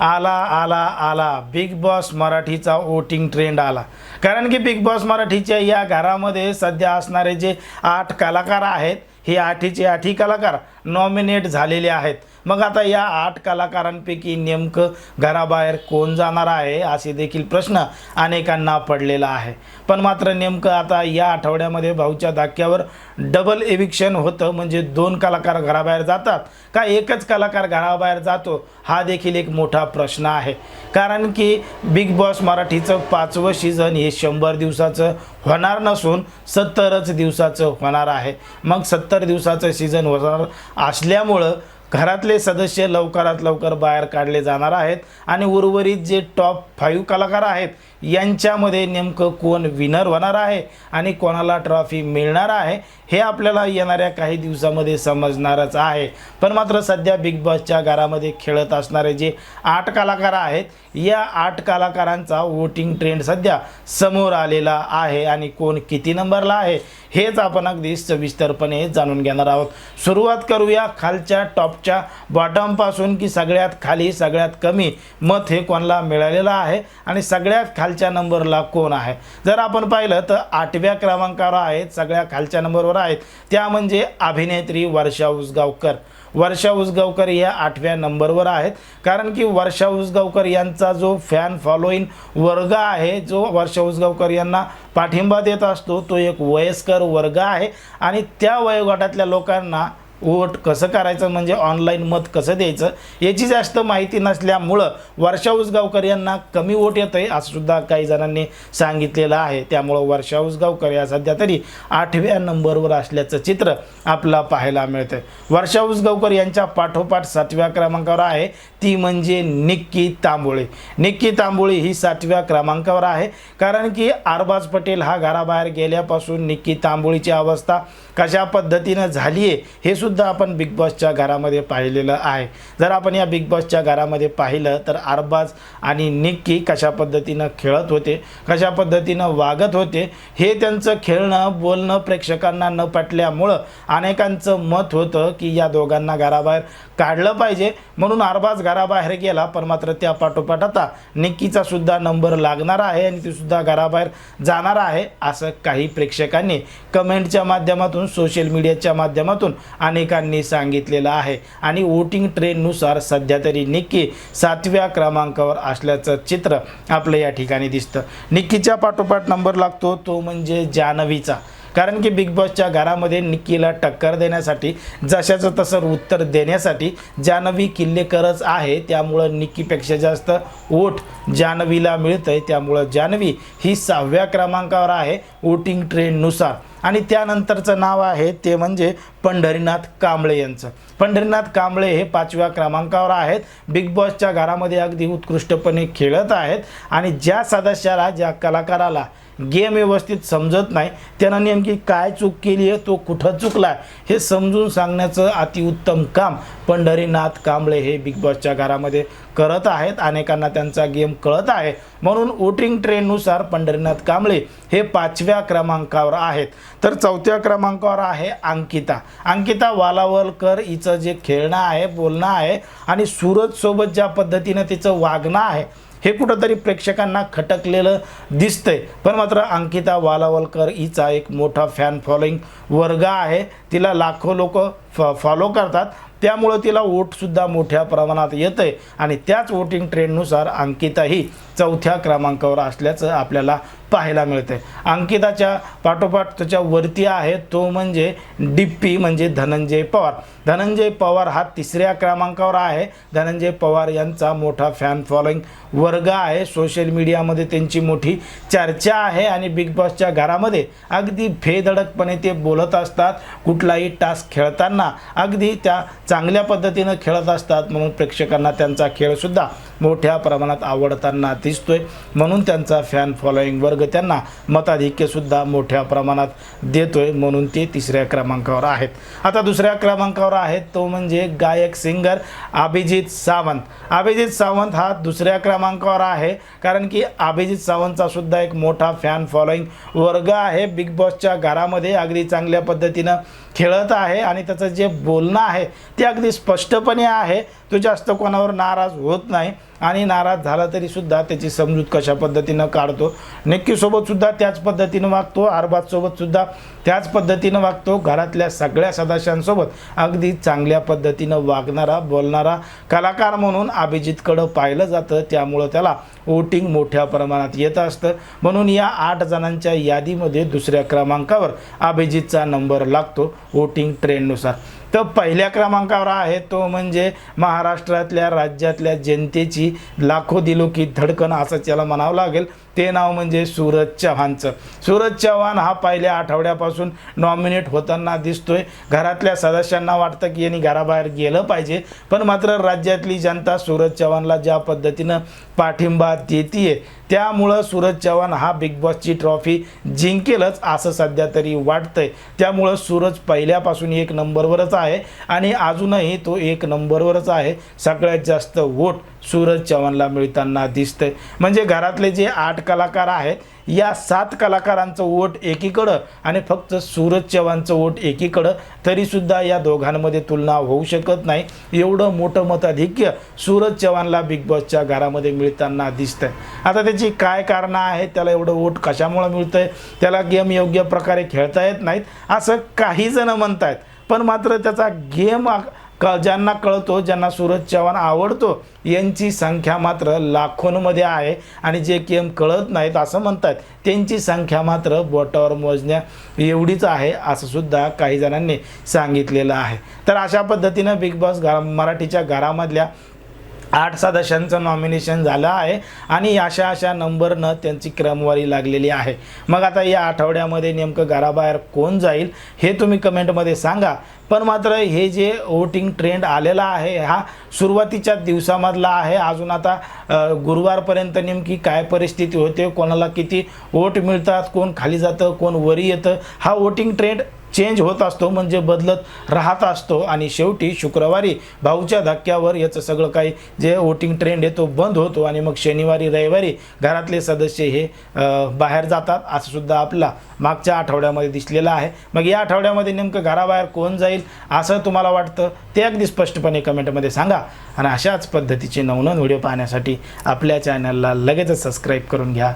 आला आला आला. बिग बॉस मराठीचा वोटिंग ट्रेंड आला. कारण की बिग बॉस मराठीच्या या घरामध्ये सध्या असणारे जे आठ कलाकार आहेत हे आठीचे आठही कलाकार नॉमिनेट झालेले आहेत. मग आता या आठ कलाकारांपैकी नेमकं घराबाहेर कोण जाणार आहे असे देखील प्रश्न अनेकांना पडलेला आहे. पण मात्र नेमकं आता या आठवड्यामध्ये भाऊच्या धाक्यावर डबल एविक्शन होतं म्हणजे दोन कलाकार घराबाहेर जातात का एकच कलाकार घराबाहेर जातो हा देखील एक मोठा प्रश्न आहे. कारण की बिग बॉस मराठीचं पाचवं सीझन हे शंभर दिवसाचं होणार नसून सत्तरच दिवसाचं होणार आहे. मग सत्तर दिवसाचं सीझन होणार असल्यामुळं घरातले सदस्य लवकरात लवकर बाहेर काढले जाणार आहेत आणि उर्वरित जे टॉप फाईव्ह कलाकार आहेत यांच्यामध्ये नेमकं कोण विनर होणार आहे आणि कोणाला ट्रॉफी मिळणार आहे हे आपल्याला येणाऱ्या काही दिवसामध्ये समजणारच आहे. पण मात्र सध्या बिग बॉसच्या घरामध्ये खेळत असणारे जे आठ कलाकार आहेत या आठ कलाकारांचा वोटिंग ट्रेंड सध्या समोर आलेला आहे आणि कोण किती नंबरला आहे हेच आपण अगदी सविस्तरपणे जाणून घेणार आहोत. सुरुवात करूया खालच्या टॉपच्या. बॉटमपासून की सगळ्यात खाली सगळ्यात कमी मत हे कोणाला मिळालेलं आहे आणि सगळ्यात खालच्या नंबरला कोण आहे? जर आपण पाहिलं तर आठव्या क्रमांकावर आहेत सगळ्या खालच्या नंबरवर आहेत. त्या म्हणजे अभिनेत्री वर्षा उसगावकर. वर्षा उसगावकर या आठव्या नंबरवर आहेत. कारण की वर्षा उसगावकर यांचा जो फॅन फॉलोईंग वर्ग आहे जो वर्षा उसगावकर यांना पाठिंबा देत असतो तो एक वयस्कर वर्ग आहे. आणि त्या वयोगटातल्या लोकांना वोट कसं करायचं म्हणजे ऑनलाईन मत कसं द्यायचं याची जास्त माहिती नसल्यामुळं वर्षा उसगावकर यांना कमी वोट येतं आहे असं सुद्धा काही जणांनी सांगितलेलं आहे. त्यामुळं वर्षा उसगावकर या सध्या तरी आठव्या नंबरवर असल्याचं चित्र आपला पाहायला मिळतं वर्षा उसगावकर यांच्या पाठोपाठ सातव्या क्रमांकावर आहे. ती म्हणजे निक्की तांबोळे. निक्की तांबोळे ही सातव्या क्रमांकावर आहे. कारण की आरबाज पटेल हा घराबाहेर गेल्यापासून निक्की तांबोळीची अवस्था कशा पद्धतीनं झाली आहे हे सुद्धा आपण बिग बॉसच्या घरामध्ये पाहिलेलं आहे. जर आपण या बिग बॉसच्या घरामध्ये पाहिलं तर अरबाज आणि निक्की कशा पद्धतीनं खेळत होते कशा पद्धतीनं वागत होते हे त्यांचं खेळणं बोलणं प्रेक्षकांना न पटल्यामुळं अनेकांचं मत होतं की या दोघांना घराबाहेर काढलं पाहिजे. म्हणून अरबाज घराबाहेर गेला पण मात्र त्या पाठोपाठ आता निक्कीचा सुद्धा नंबर लागणार आहे आणि ती सुद्धा घराबाहेर जाणार आहे असं काही प्रेक्षकांनी कमेंटच्या माध्यमातून सोशल मीडियाच्या माध्यमातून आणि अनेकांनी सांगितलेलं आहे. आणि वोटिंग ट्रेंडनुसार सध्या तरी निक्की सातव्या क्रमांकावर असल्याचं चित्र आपलं या ठिकाणी दिसतं. निक्कीच्या पाठोपाठ नंबर लागतो तो म्हणजे जान्हवीचा कारण की बिग बॉसच्या घरामध्ये निक्कीला टक्कर देण्यासाठी जशाचं तसं उत्तर देण्यासाठी जान्हवी किल्लेकरच आहे. त्यामुळं निक्कीपेक्षा जास्त वोट जान्हवीला मिळतं आहे त्यामुळं जान्हवी ही सहाव्या क्रमांकावर आहे वोटिंग ट्रेंडनुसार आणि त्यानंतरचं नाव आहे ते म्हणजे पंढरीनाथ कांबळे यांचं. पंढरीनाथ कांबळे हे पाचव्या क्रमांकावर आहेत. बिग बॉसच्या घरामध्ये अगदी उत्कृष्टपणे खेळत आहेत. आणि ज्या सदस्याला ज्या कलाकाराला गेम व्यवस्थित समजत नाही त्यानं नेमकी काय चूक केली आहे तो कुठं चुकला हे समजून सांगण्याचं अतिउत्तम काम पंढरीनाथ कांबळे हे बिग बॉसच्या घरामध्ये करत आहेत. अनेकांना त्यांचा गेम कळत आहे. म्हणून वोटिंग ट्रेंडनुसार पंढरीनाथ कांबळे हे पाचव्या क्रमांकावर आहेत. तर चौथ्या क्रमांकावर आहे अंकिता. अंकिता वालावलकर हिचं जे खेळणं आहे बोलणं आहे आणि सूरजसोबत ज्या पद्धतीनं तिचं वागणं आहे हे कुठंतरी प्रेक्षकांना खटकलेलं दिसतंय. पण मात्र अंकिता वालावलकर हिचा एक मोठा फॅन फॉलोईंग वर्ग आहे. तिला लाखो लोक फ फॉलो करतात. त्यामुळं तिला वोटसुद्धा मोठ्या प्रमाणात येतं आहे आणि त्याच वोटिंग ट्रेंडनुसार अंकिता ही चौथ्या क्रमांकावर असल्याचं आपल्याला पाहायला मिळते अंकिताच्या पाठोपाठ त्याच्या वरती आहे तो म्हणजे डिप्पी म्हणजे धनंजय पवार. धनंजय पवार हा तिसऱ्या क्रमांकावर आहे. धनंजय पवार यांचा मोठा फॅन फॉलोईंग वर्ग आहे. सोशल मीडियामध्ये त्यांची मोठी चर्चा आहे आणि बिग बॉसच्या घरामध्ये अगदी फेधडकपणे ते बोलत असतात. कुठलाही टास्क खेळताना अगदी त्या चांगल्या पद्धतीनं खेळत असतात. म्हणून प्रेक्षकांना त्यांचा खेळसुद्धा मोठ्या प्रमाणात आवडताना दिसतोय. म्हणून त्यांचा फॅन फॉलोईंग वर्ग त्यांना मताधिक्यसुद्धा मोठ्या प्रमाणात देतोय. म्हणून ते तिसऱ्या क्रमांकावर आहेत. आता दुसऱ्या क्रमांकावर आहेत तो म्हणजे गायक सिंगर अभिजित सावंत. अभिजित सावंत हा दुसऱ्या क्रमांकावर आहे. कारण की अभिजित सावंतचा सुद्धा एक मोठा फॅन फॉलोईंग वर्ग आहे. बिग बॉसच्या घरामध्ये अगदी चांगल्या पद्धतीनं खेळत आहे आणि त्याचं जे बोलणं आहे ते अगदी स्पष्टपणे आहे. तो जास्त कोणावर नाराज होत नाही. आणि नाराज झाला तरी सुद्धा त्याची समजूत कशा पद्धतीनं काढतो. नक्कीसोबतसुद्धा त्याच पद्धतीनं वागतो. अरबाजसोबत सुद्धा त्याच पद्धतीनं वागतो. घरातल्या सगळ्या सदस्यांसोबत अगदी चांगल्या पद्धतीनं वागणारा बोलणारा कलाकार म्हणून अभिजितकडं पाहिलं जातं. त्यामुळं त्याला वोटिंग मोठ्या प्रमाणात येत असतं. म्हणून या आठ जणांच्या यादीमध्ये दुसऱ्या क्रमांकावर अभिजितचा नंबर लागतो. वोटिंग ट्रेंडनुसार. तर पहिल्या क्रमांकावर आहे तो म्हणजे महाराष्ट्रातल्या राज्यातल्या जनतेची लाखो दिलो की धडकन असं त्याला म्हणावं लागेल. ते नाव म्हणजे सूरज चव्हाणचं. सूरज चव्हाण हा पहिल्या आठवड्यापासून नॉमिनेट होताना दिसतोय. घरातल्या सदस्यांना वाटतं की यांनी घराबाहेर गेलं पाहिजे. पण मात्र राज्यातली जनता सूरज चव्हाणला ज्या पद्धतीनं पाठिंबा देतीये त्यामुळं सूरज चव्हाण हा बिग बॉसची ट्रॉफी जिंकेलच असं सध्या तरी वाटतंय. त्यामुळं सूरज पहिल्यापासून एक नंबरवरच आहे आणि अजूनही तो एक नंबरवरच आहे. सगळ्यात जास्त वोट सूरज चव्हाणला मिळताना दिसतंय. म्हणजे घरातले जे आठ कलाकार आहेत या सात कलाकारांचं वोट एकीकडं आणि फक्त सूरज चव्हाणचं वोट एकीकडं तरीसुद्धा या दोघांमध्ये तुलना होऊ शकत नाही. एवढं मोठं मताधिक्य सूरज चव्हाणला बिग बॉसच्या घरामध्ये मिळताना दिसतंय. आता त्याची काय कारणं आहेत त्याला एवढं वोट कशामुळं मिळतं आहे त्याला गेम योग्य प्रकारे खेळता येत नाहीत असं काही म्हणत आहेत पण मात्र त्याचा गेम क ज्यांना कळतो ज्यांना सूरज चव्हाण आवडतो यांची संख्या मात्र लाखोंमध्ये आहे. आणि जे केम कळत नाहीत असं म्हणतात त्यांची संख्या मात्र बोटावर मोजण्या एवढीच आहे असं सुद्धा काही जणांनी सांगितलेलं आहे. तर अशा पद्धतीनं बिग बॉस घरा मराठीच्या घरामधल्या आठ सदस्यांचं नॉमिनेशन झालं आहे आणि अशा अशा नंबरनं त्यांची क्रमवारी लागलेली आहे. मग आता या आठवड्यामध्ये नेमकं घराबाहेर कोण जाईल हे तुम्ही कमेंटमध्ये सांगा. पण मात्र हे जे वोटिंग ट्रेंड आलेला आहे हा सुरुवातीच्या दिवसामधला आहे. अजून आता गुरुवारपर्यंत नेमकी काय परिस्थिती होते कोणाला किती वोट मिळतात कोण खाली जातं कोण वरी येतं हा वोटिंग ट्रेंड चेंज होत असतो म्हणजे बदलत राहत असतो. आणि शेवटी शुक्रवारी भाऊच्या धक्क्यावर याचं सगळं काही जे वोटिंग ट्रेंड आहे तो बंद होतो. आणि मग शनिवारी रविवारी घरातले सदस्य हे बाहेर जातात. असं सुद्धा आपला मागच्या आठवड्यामध्ये दिसलेलं आहे. मग या आठवड्यामध्ये नेमकं घराबाहेर कोण जाईल असं तुम्हाला वाटतं? ते अगदी स्पष्टपणे कमेंटमध्ये सांगा. आणि अशाच पद्धतीचे नवनवन व्हिडिओ पाहण्यासाठी आपल्या चॅनलला लगेचच सबस्क्राईब करून घ्या.